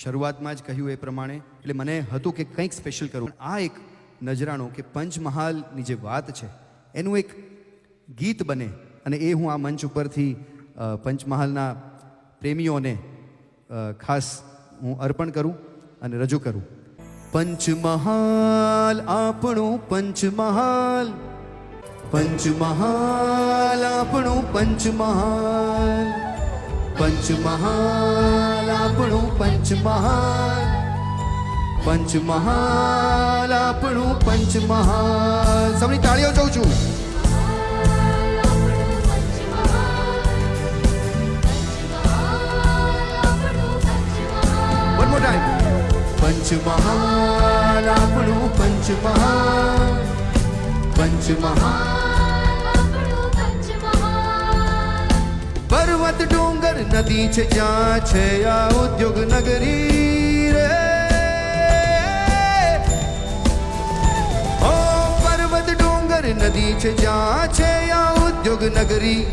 શરૂઆતમાં જ કહ્યું એ પ્રમાણે, એટલે મને હતું કે કંઈક સ્પેશિયલ કરવું. આ એક નજરાણો કે પંચમહાલની જે વાત છે, એનું એક ગીત બને અને એ હું આ મંચ ઉપરથી પંચમહાલના પ્રેમીઓને ખાસ હું અર્પણ કરું અને રજૂ કરું. પંચમહાલ આપણું પંચમહાલ પંચમહાલ આપણું પંચમહાલ. પંચમહાલ આપણું પંચમહાલ પંચમહાલ આપણું પંચમહાલ સૌની તાળીઓ જોઉં છું વન મોર ટાઈમ પંચમહાલ આપણું પંચમહાલ પંચમહાલ પર્વત ડુંગર નદી છે, જ્યાં છે આ ઉદ્યોગ નગરી રે. ઓ પર્વત ડુંગર નદી છે, જ્યાં છે આ ઉદ્યોગ નગરી.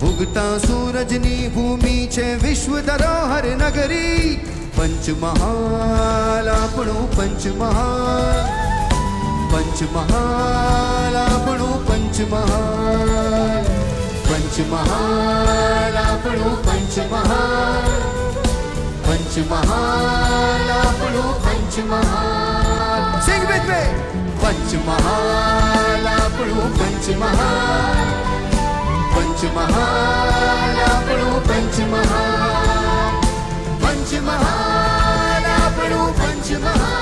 ભૂગતા સૂરજની ભૂમિ છે, વિશ્વ ધરોહર નગરી. પંચમહાલ આપણું પંચમહાલ પંચમહાલ આપણું પંચમહાલ પંચમહાલ આપણું પંચમહાલ પંચમહાલ આપણું Panchmahal sing with me Panchmahal આપણું પંચમહાલ પંચમહાલ આપણું પંચમહાલ પંચમહાલ આપણું પંચમહાલ